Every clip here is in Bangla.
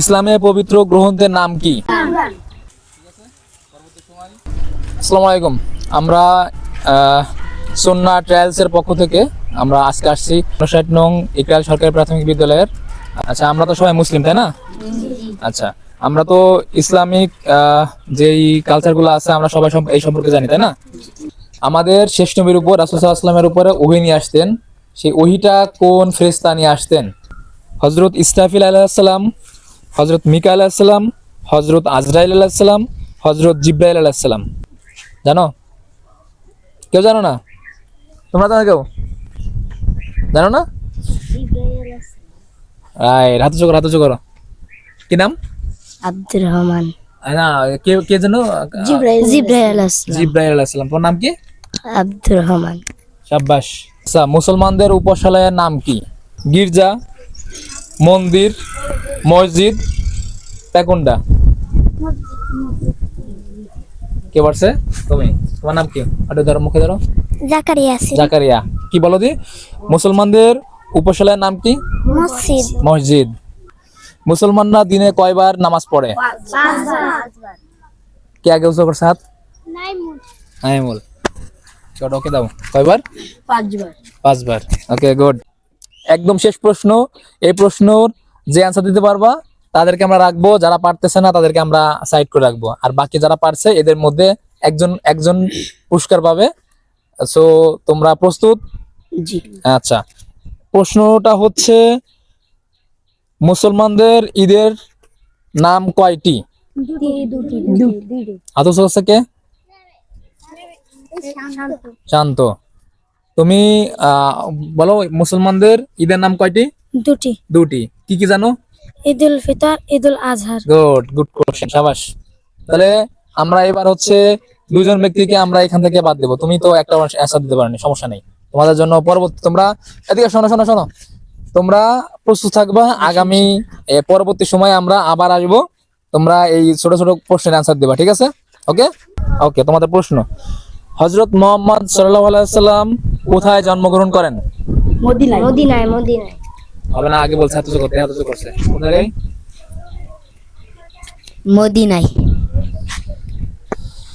ইসলামের পবিত্র গ্রন্থের নাম কি? আসসালামু আলাইকুম। আমরা সন্না ট্রায়ালসের পক্ষ থেকে আমরা আজকে আসছি ষাট নং ইকরাল সরকারি প্রাথমিক বিদ্যালয়ের। আচ্ছা আমরা তো সবাই মুসলিম, তাই না? আচ্ছা আমরা তো ইসলামিক যেই কালচারগুলো আছে, আমরা সবাই এই সম্পর্কে জানি, তাই না? আমাদের শেষ নবীর উপর রাসুসাল্লামের উপরে ওহি নিয়ে আসতেন। সেই ওহিটা কোন ফেরেস্তা নিয়ে আসতেন? হজরত ইস্তাফিল আলাহিসাল্লাম হজরত মিকা আলাহিসাল্লাম হজরত আজরাইল আলাহিসাল্লাম হজরত জিব্রাইল আলাহিসাল্লাম জানো? কেউ জানো না? তোমরা জানো কেউ? জানো না? রাইট হাতে চোখো হাতে চোখো কি নাম? আব্দুর রহমান। না কে কে জানো জিব্রাইল আসলাম জিব্রাইল আলাহিসাল্লাম তোমার নাম কি? আব্দুর রহমান। সাব্বাস আচ্ছা মুসলমানদের উপাসনালয়ের নাম কি? গির্জা মন্দির মসজিদ পেকুন্ডা কে বলছে তুমি। তোমার নাম কি? আটে ধরো মুখে ধরো। জাকারিয়া জাকারিয়া। কি বলো দি? মুসলমানদের উপাসনালয়ের নাম কি? মসজিদ। মসজিদ। মুসলমানরা দিনে কয়বার নামাজ পড়ে? কে আগে উৎসব করছে হাত? নাইমুল। চট ওকে দাও। কয়বার? পাঁচবার। পাঁচবার। Okay good. একদম শেষ প্রশ্ন। এই প্রশ্নর যে অ্যান্সার দিতে পারবা তাদেরকে আমরা রাখব। যারা পারতেছে না তাদেরকে আমরা সাইড করে রাখব। আর বাকি যারা পারছে এদের মধ্যে একজন একজন পুরস্কার পাবে। সো তোমরা প্রস্তুত? জি। আচ্ছা। প্রশ্নটা হচ্ছে মুসলমানদের ঈদের নাম কয়টি? আদর্শ হচ্ছে কে? শান্ত। তুমি আহ, বলো মুসলমানদের ঈদের নাম কয়টি? দুটি। দুটি। কি কি জানো? Eid ul Fitr Eid ul Azha. Good good question সাবাস। তাহলে আমরা এবার হচ্ছে দুজন ব্যক্তিকে আমরা এখান থেকে বাদ দেবো। তুমি তো একটা অ্যান্সার দিতে পারোনি সমস্যা নেই। তোমাদের জন্য পরবর্তী তোমরা এদিকে শোনো শোনো শোনো। তোমরা প্রস্তুত থাকবা আগামী পরবর্তী সময় আমরা আবার আসব। তোমরা এই ছোট ছোট প্রশ্নের অ্যান্সার দিবা ঠিক আছে? ওকে ওকে তোমাদের প্রশ্ন। হজরত মোহাম্মদ সাল্লাহ আলাইসাল্লাম কোথায় জন্মগ্রহণ করেন? মদিনায়। মদিনায় মদিনায়। হবে না আগে বলছে হাতুসু করতে হাতুসু করছে। কোথায় মদিনায়।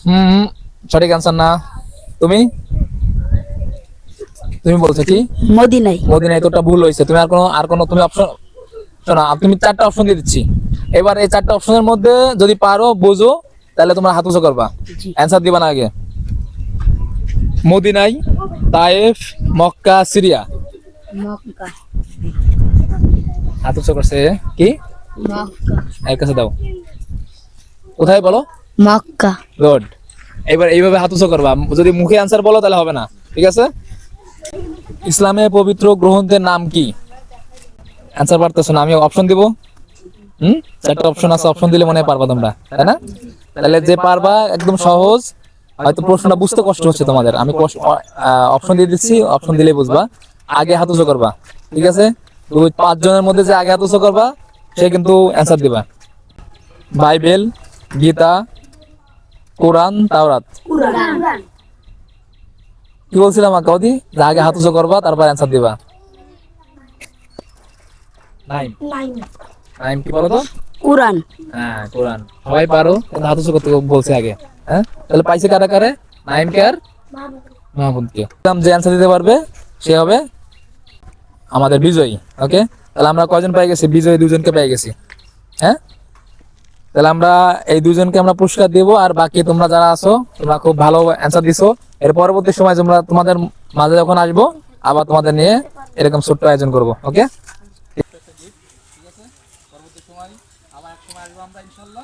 হুম হুম, সঠিক অ্যান্সার না। তুমি? তুমি বলছো কি? মদিনায়। মদিনায় তোটা ভুল হয়েছে। তুমি আর কোনো আর কোনো তুমি অপশন শোনো তুমি চারটা অপশন দিয়ে দিচ্ছি। এবার এই চারটা অপশনের মধ্যে যদি পারো বোঝো তাহলে তোমরা হাত উঁচু করবা। অ্যান্সার দিবা না আগে। মদিনাই তায়েফ মক্কা সিরিয়া। মক্কা। হাত উঁচু করছে কি? মক্কা। কাছে দাও। কোথায় বলো? মক্কা। গুড এবার এইভাবে হাত উঁচু করবা। যদি মুখে অ্যান্সার বলো তাহলে হবে না। ঠিক আছে? ইসলামের পবিত্র গ্রন্থের নাম কি? আনসার পারতেছো না আমি অপশন দিব। হুম? চারটা অপশন আছে অপশন দিলে মনে হয় পারবা তোমরা। তাই না? তাহলে যে পারবা একদম সহজ। হয়তো প্রশ্নটা বুঝতে কষ্ট হচ্ছে তোমাদের। আমি অপশন দিয়ে দিচ্ছি অপশন দিলেই বুঝবা। আগে হাত উঁচু করবা ঠিক আছে? দুই পাঁচ জনের মধ্যে যে আগে হাত উঁচু করবা সে কিন্তু অ্যান্সার দিবা। বাইবেল গীতা কোরআন তাওরাত। কি বলছিলাম কাউদি যে আগে হাত উঁচু করবা তারপর অ্যান্সার দিবা। নাইম নাইম কি বলো তো কুরআন। হ্যাঁ কোরআন। সবাই পারো কিন্তু হাত উঁচু করতে বলছে আগে। হ্যাঁ? তাহলে পাইছে কারা কারে? নাইম কে আর মাহমুদকে যে অ্যান্সার দিতে পারবে সে হবে আমাদের বিজয়ী ওকে তাহলে আমরা কয়জন পেয়ে গেছি? বিজয়ী দুজনকে পেয়ে গেছি হ্যাঁ? তাহলে আমরা এই দুজনকে আমরা পুরস্কার দেবো আর বাকি তোমরা যারা আছো তোমরা খুব ভালো অ্যান্সার দিছো। এর পরবর্তী সময় তোমরা তোমাদের মাঝে যখন আসব আবার তোমাদের নিয়ে এরকম ছোট্ট আয়োজন করব ওকে পরবর্তী সময় আবার এক সময় আসব আমরা ইনশাল্লাহ।